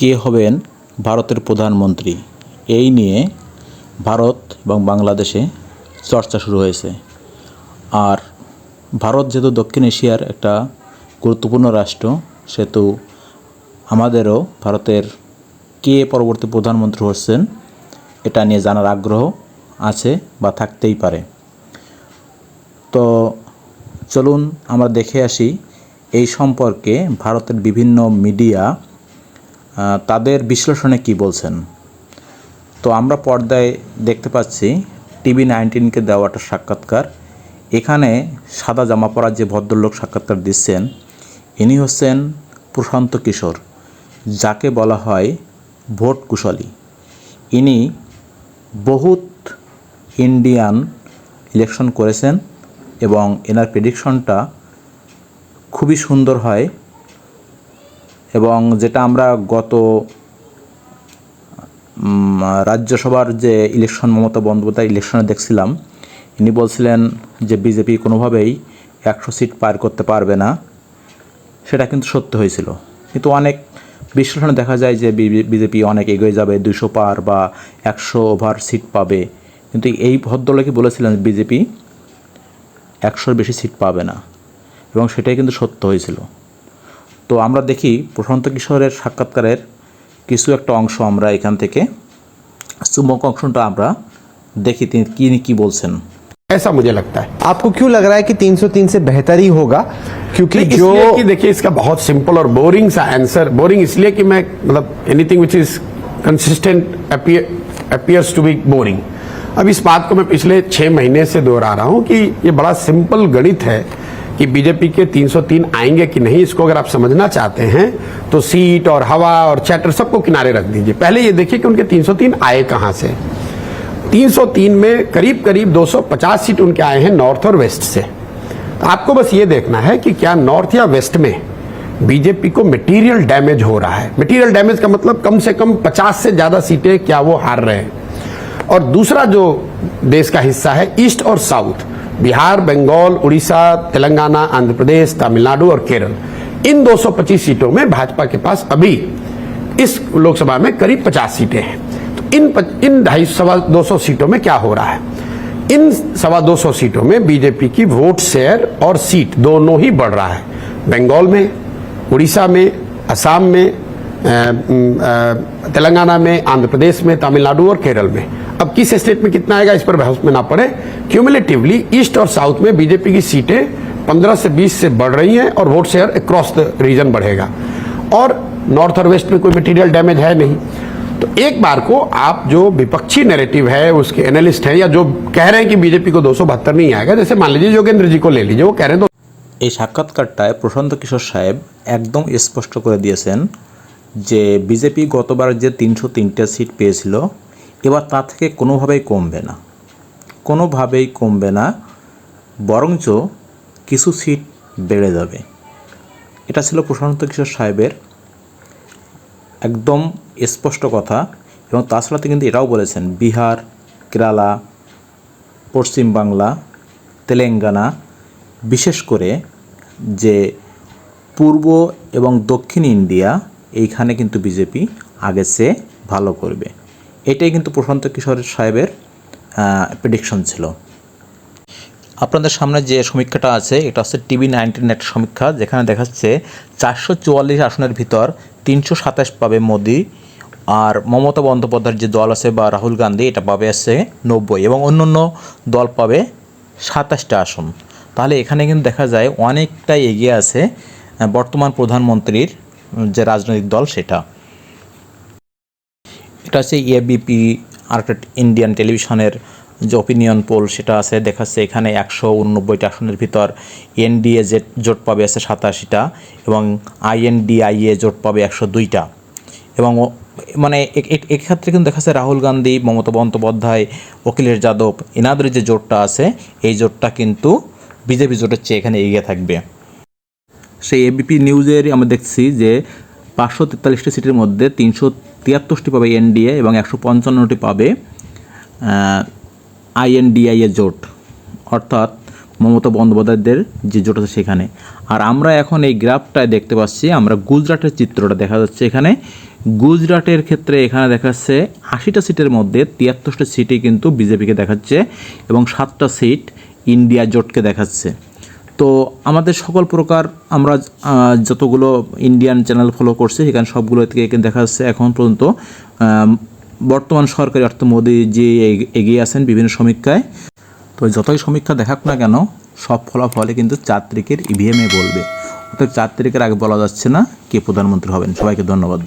কে হবেন ভারতের প্রধানমন্ত্রী? এই নিয়ে ভারত এবং বাংলাদেশে চর্চা শুরু হয়েছে। আর ভারত যেহেতু দক্ষিণ এশিয়ার একটা গুরুত্বপূর্ণ রাষ্ট্র, সেহেতু আমাদেরও ভারতের কে পরবর্তী প্রধানমন্ত্রী হচ্ছেন, এটা নিয়ে জানার আগ্রহ আছে বা থাকতেই পারে। তো চলুন আমরা দেখে আসি এই সম্পর্কে ভারতের বিভিন্ন মিডিয়া তাদের বিশ্লেষণে কি বলছেন? তো আমরা পর্দায় দেখতে পাচ্ছি টিভি নাইনটিনকে দেওয়া একটা সাক্ষাৎকার। এখানে সাদা জামা পরা যে ভদ্রলোক সাক্ষাৎকার দিচ্ছেন, ইনি হচ্ছেন প্রশান্ত কিশোর, যাকে বলা হয় ভোট কুশলী। ইনি বহুত ইন্ডিয়ান ইলেকশন করেছেন এবং এনার প্রেডিকশনটা খুবই সুন্দর হয়। এবং যেটা আমরা গত রাজ্যসভার যে ইলেকশন, মমতা বন্দ্যোপাধ্যায় ইলেকশনে দেখছিলাম, ইনি বলছিলেন যে বিজেপি কোনোভাবেই একশো সিট পার করতে পারবে না। সেটা কিন্তু সত্য হয়েছিল। কিন্তু অনেক বিশ্লেষণে দেখা যায় যে বিজেপি অনেক এগিয়ে যাবে দুশো পার বা একশো ওভার সিট পাবে। কিন্তু এই ভদ্রলোকে বলেছিলেন বিজেপি একশোর বেশি সিট পাবে না। এবং সেটাই কিন্তু সত্য হয়েছিল। তো আমরা দেখি প্রশান্ত কিশোরের সাক্ষাৎকারের কিছু একটা অংশ আমরা এখান থেকে চুম্বক অংশটা আমরা দেখি তিনি কী কী বলছেন ऐसा मुझे लगता है आपको क्यों लग रहा है कि 303 से बेहतर ही होगा क्योंकि नहीं, जो इसलिए कि देखिए इसका बहुत सिंपल और बोरिंग सा आंसर बोरिंग इसलिए कि मैं मतलब anything which is consistent appears to be boring अब इस बात को मैं पिछले छह महीने से दोहरा रहा हूं कि ये बड़ा सिंपल गणित है कि बीजेपी के 303 आएँगे कि नहीं, इसको अगर आप समझना चाहते हैं तो सीट और हवा और चैटर सबको किनारे रख दीजिए। पहले ये देखिए कि उनके 303 आए कहाँ से। 303 में करीब करीब 250 सीट उनके आए हैं नॉर्थ और वेस्ट से। आपको बस ये देखना है कि क्या नॉर्थ या वेस्ट में बीजेपी को मटेरियल डैमेज हो रहा है। मटेरियल डैमेज का मतलब कम से कम 50 से ज़्यादा सीटें क्या वो हार रहे हैं। और दूसरा जो देश का हिस्सा है ईस्ट और साउथ बिहार बंगाल उड़ीसा तेलंगाना आंध्र प्रदेश तमिलनाडु और केरल इन 225 सीटों में भाजपा के पास अभी इस लोकसभा में करीब 50 सीटें हैं। तो इन पच- इन ढाई सवा दो सीटों में क्या हो रहा है? इन सवा दो सीटों में बीजेपी की वोट शेयर और सीट दोनों ही बढ़ रहा है। बंगाल में उड़ीसा में असम में तेलंगाना में, आंध्र प्रदेश में, तमिलनाडु और केरल में। अब किस स्टेट में कितना आएगा इस पर बहस में ना पड़े क्यूमुलेटिवली ईस्ट और साउथ में बीजेपी की सीटें 15 से 20 से बढ़ रही हैं और vote share across the region बढ़ेगा और नॉर्थ और वेस्ट में कोई मटेरियल डैमेज है नहीं तो एक बार को आप जो विपक्षी नैरेटिव है उसके एनालिस्ट हैं या जो कह रहे हैं कि बीजेपी को दो नहीं आएगा जैसे मान लीजिए योगेंद्र जी को ले लीजिए वो कह रहे हैं এই সাক্ষাৎকারটায় প্রশান্ত কিশোর সাহেব একদম স্পষ্ট করে দিয়েছেন যে বিজেপি গতবার যে তিনশো তিনটে সিট পেয়েছিল এবার তা থেকে কোনোভাবেই কমবে না। কোনোভাবেই কমবে না, বরঞ্চ কিছু সিট বেড়ে যাবে। এটা ছিল প্রশান্ত কিশোর সাহেবের একদম স্পষ্ট কথা এবং তাছাড়া তিনি কিন্তু এটাও বলেছেন, বিহার, কেরালা, পশ্চিম বাংলা, তেলেঙ্গানা, বিশেষ করে যে পূর্ব এবং দক্ষিণ ইন্ডিয়া, এইখানে কিন্তু বিজেপি আগের চেয়ে ভালো করবে। এটাই কিন্তু প্রশান্ত কিশোর সাহেবের প্রেডিকশন ছিল। আপনাদের সামনে যে সমীক্ষাটা আছে, এটা হচ্ছে টিভি নাইনটিন একটা সমীক্ষা, যেখানে দেখাচ্ছে চারশো চুয়াল্লিশ আসনের ভিতর তিনশো সাতাশ পাবে মোদি আর মমতা বন্দ্যোপাধ্যায়ের যে দল আছে বা রাহুল গান্ধী, এটা পাবে আছে নব্বই এবং অন্য অন্য দল পাবে সাতাশটা আসন। তাহলে এখানে কিন্তু দেখা যায় অনেকটাই এগিয়ে আছে বর্তমান প্রধানমন্ত্রীর যে রাজনৈতিক দল সেটা। এটা হচ্ছে এবিপি আর একটা ইন্ডিয়ান টেলিভিশনের যে অপিনিয়ন পোল সেটা আছে, দেখাচ্ছে এখানে একশো উননব্বইটা আসনের ভিতর এনডিএ জেট জোট পাবে আছে সাতাশিটা এবং আইএনডিআইএ জোট পাবে একশো দুইটা। এবং মানে এক্ষেত্রে কিন্তু দেখা যাচ্ছে রাহুল গান্ধী, মমতা বন্দ্যোপাধ্যায়, অখিলেশ যাদব, এনাদের যে জোটটা আছে, এই জোটটা কিন্তু বিজেপি জোটের চেয়ে এখানে এগিয়ে থাকবে। সেই এবিপি নিউজের আমরা দেখছি যে পাঁচশো তেতাল্লিশটি সিটের মধ্যে তিনশো তিয়াত্তরটি পাবে এনডিএ এবং একশো পঞ্চান্নটি পাবে আইএনডিআইএ জোট। অর্থাৎ মমতা বন্দ্যোপাধ্যায়দের যে জোট আছে সেখানে। আর আমরা এখন এই গ্রাফটায় দেখতে পাচ্ছি, আমরা গুজরাটের চিত্রটা দেখা যাচ্ছে এখানে। গুজরাটের ক্ষেত্রে এখানে দেখাচ্ছে আশিটা সিটের মধ্যে তিয়াত্তরটা সিটই কিন্তু বিজেপিকে দেখাচ্ছে এবং সাতটা সিট ইন্ডিয়া জোটকে দেখাচ্ছে। তো আমাদের সকল প্রকার আমরা যতগুলো ইন্ডিয়ান চ্যানেল ফলো করছি, সেখানে সবগুলো থেকে দেখা যাচ্ছে এখন পর্যন্ত। বর্তমান সরকারি অর্থ মোদী যে এগ- এগিয়ে আছেন বিভিন্ন সমীক্ষায়। তো যতই সমীক্ষা দেখাক না কেন, সব ফলাফলে কিন্তু চার তারিখের ইভিএমে বলবে। অর্থাৎ চার তারিখের আগে বলা যাচ্ছে না কে প্রধানমন্ত্রী হবেন। সবাইকে ধন্যবাদ।